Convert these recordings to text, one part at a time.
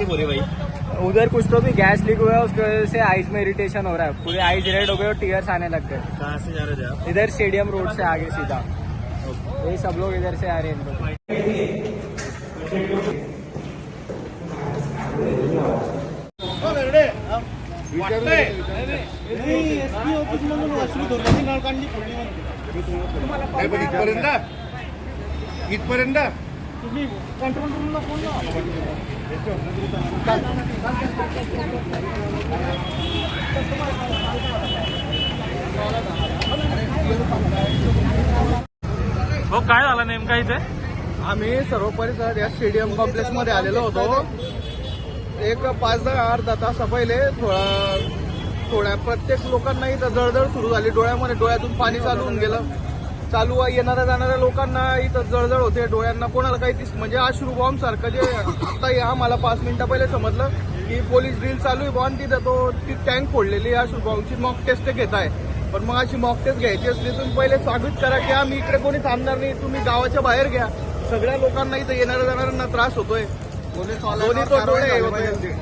तकलीफ हो रही भाई? उधर कुछ तो भी गैस लीक हुआ है उसकी वजह से आइस में इरिटेशन हो रहा है। पूरे आइस रेड हो गए और टीयर्स आने लग गए। कहाँ से जा रहे थे आप? इधर स्टेडियम रोड से आगे सीधा। ये सब लोग इधर से आ रहे हैं। इनको हो काय झालं नेमका इथे? आम्ही सर्व परिसर या स्टेडियम कॉम्प्लेक्समध्ये आलेलो होतो. एक पाच दहा अर्धा तासा पहिले थोडा थोड्या प्रत्येक लोकांना इथं जळजळ सुरू झाली. डोळ्यामध्ये डोळ्यातून पाणी चालू होऊन गेलं. चालू आहे येणाऱ्या जाणाऱ्या लोकांना इथं जळजळ होते डोळ्यांना कोणाला काही दिस म्हणजे अश्रू बॉम्ब सारखं जे आता हे आम्हाला पाच मिनिटं पहिले समजलं की पोलीस ड्रिल चालू आहे बॉम्ब तिथं तो ती टँक फोडलेली अश्रू बॉम्बची मॉक टेस्ट घेत आहे. पण मग अशी मॉक टेस्ट घ्यायची असली तुम्ही पहिले साबित करा की आम्ही इकडे कोणी थांबणार नाही तुम्ही गावाच्या बाहेर घ्या. सगळ्या लोकांना इथं येणाऱ्या जाणाऱ्यांना त्रास होतोय. दोन्ही तो डोळे होते.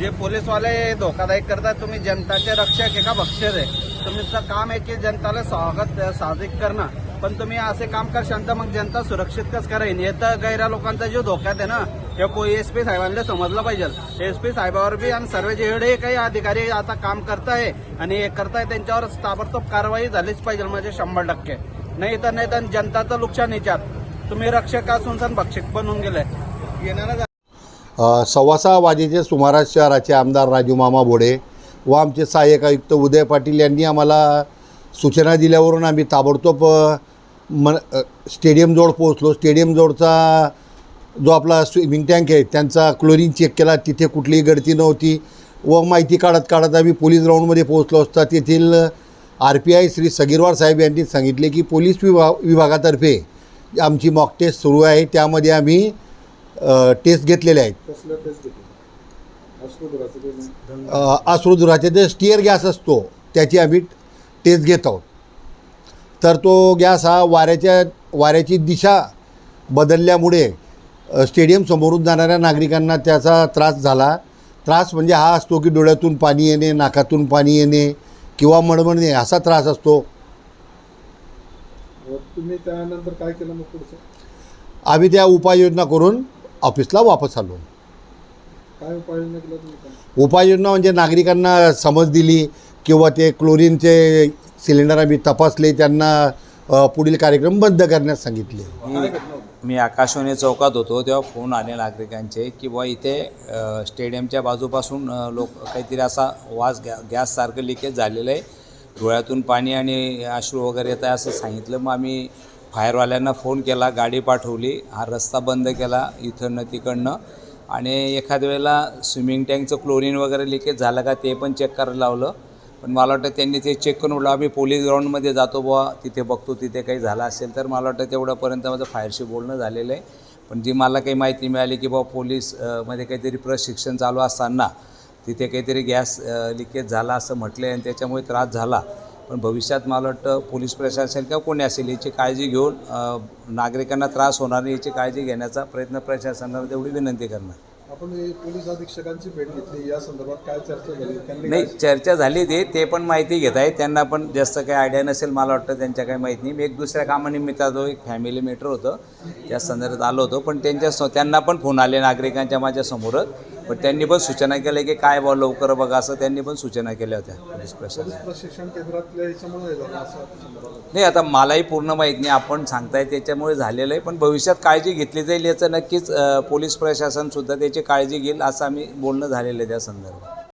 जे पोलीसवाले धोकादायक करतात तुम्ही जनताचे रक्षक आहे का आहे? तुमचं काम आहे की जनताला स्वागत साधिक करणं. पण तुम्ही असे काम करशाल तर मग जनता सुरक्षित कस करेन. हे तर गैरा लोकांचा जीव धोक्यात आहे ना हे को एस पी साहेबांना समजलं पाहिजे. एस पी साहेबावर बी आणि सर्व जेवढे काही अधिकारी आता काम करताय आणि हे करताय त्यांच्यावर ताबडतोब कारवाई झालीच पाहिजे म्हणजे शंभर टक्के. नाही तर नाही तर जनताचं नुकसान याच्यात. तुम्ही रक्षक असून सण भक्षक बनून गेले. येणार सव्वा सहा वाजेचे सुमारास शहराचे आमदार राजू मामा बोडे व आमचे सहाय्यक आयुक्त उदय पाटील यांनी आम्हाला सूचना दिल्यावरून आम्ही ताबडतोब मन स्टेडियमजवळ पोहोचलो. स्टेडियमजवळचा जो आपला स्विमिंग टँक आहे त्यांचा क्लोरीन चेक केला. तिथे कुठलीही गळती नव्हती व माहिती काढत काढत आम्ही पोलीस ग्राउंडमध्ये पोहोचलो असता तेथील R P I Shri Sagirwar साहेब यांनी सांगितले की पोलीस विभा विभागातर्फे आमची मॉक टेस्ट सुरू आहे. त्यामध्ये आम्ही टेस्ट घेतलेले आहेत अ, अश्रुधुराचे जे स्टिअर गॅस असतो त्याची आम्ही टेस्ट घेत आहोत. तर तो गॅस हा वाऱ्याच्या वाऱ्याची दिशा बदलल्यामुळे स्टेडियम समोरून जाणाऱ्या नागरिकांना त्याचा त्रास झाला. त्रास म्हणजे हा असतो की डोळ्यातून पाणी येणे नाकातून पाणी येणे किंवा मळमळणे असा त्रास असतो. तुम्ही त्यानंतर काय केलं मग पुढचं? आम्ही त्या उपाययोजना करून ऑफिसला वापस आलो. काय उपाययोजना केला तुम्ही उपाययोजना म्हणजे नागरिकांना समज दिली किंवा ते क्लोरीनचे सिलेंडर आम्ही तपासले त्यांना अ, पुढील कार्यक्रम बंद करण्यास सांगितले. मी मी आकाशवाणी चौकात होतो तेव्हा फोन आले नागरिकांचे की बुवा इथे अ, स्टेडियमच्या बाजूपासून अ, लोक काहीतरी असा वास गॅ गॅससारखं लिकेज झालेलं आहे. डोळ्यातून पाणी आणि अश्रू वगैरे येत आहे असं सांगितलं. मग आम्ही फायरवाल्यांना फोन केला गाडी पाठवली हा रस्ता बंद केला इथं तिकडनं. आणि एखाद्या वेळेला स्विमिंग टँकचं क्लोरीन वगैरे लिकेज झालं का ते पण चेक करायला लावलं. पण मला वाटतं त्यांनी ते चेक करून उठलं आम्ही पोलीस ग्राउंडमध्ये जातो बुवा तिथे बघतो तिथे काही झालं असेल तर. मला वाटतं तेवढ्यापर्यंत माझं फायरशी बोलणं झालेलं आहे. पण जी मला काही माहिती मिळाली की बाबा पोलीसमध्ये काहीतरी प्रशिक्षण चालू असताना तिथे काहीतरी गॅस लिकेज झाला असं म्हटलं आणि त्याच्यामुळे त्रास झाला. पण भविष्यात मला वाटतं पोलीस प्रशासन किंवा कोणी असेल याची काळजी घेऊन नागरिकांना त्रास होणार नाही याची काळजी घेण्याचा प्रयत्न प्रशासनाला तेवढी विनंती करणार. आपण पोलीस अधीक्षकांची भेट घेतली या संदर्भात काय चर्चा झाली? नाही चर्चा झाली ते ते पण माहिती घेत आहेत. त्यांना पण जास्त काही आयडिया नसेल मला वाटतं त्यांच्या काही माहिती नाही. मी एक दुसऱ्या कामानिमित्त जो एक फॅमिली मॅटर होतं. त्या संदर्भात आलो होतो पण त्यांच्या त्यांना पण फोन आले नागरिकांच्या माझ्यासमोरच पण त्यांनी पण सूचना केल्या की काय बा लवकर बघा असं त्यांनी पण सूचना केल्या होत्या पोलीस प्रशासन. प्रशिक्षण केंद्रातल्या ह्याच्यामुळे झालं असं संदर्भात नाही आता मलाही पूर्ण माहीत नाही. आपण सांगताय त्याच्यामुळे झालेलं आहे. पण भविष्यात काळजी घेतली जाईल याचं नक्कीच अ, पोलीस प्रशासनसुद्धा त्याची काळजी घेईल असं आम्ही बोलणं झालेलं आहे त्या संदर्भात.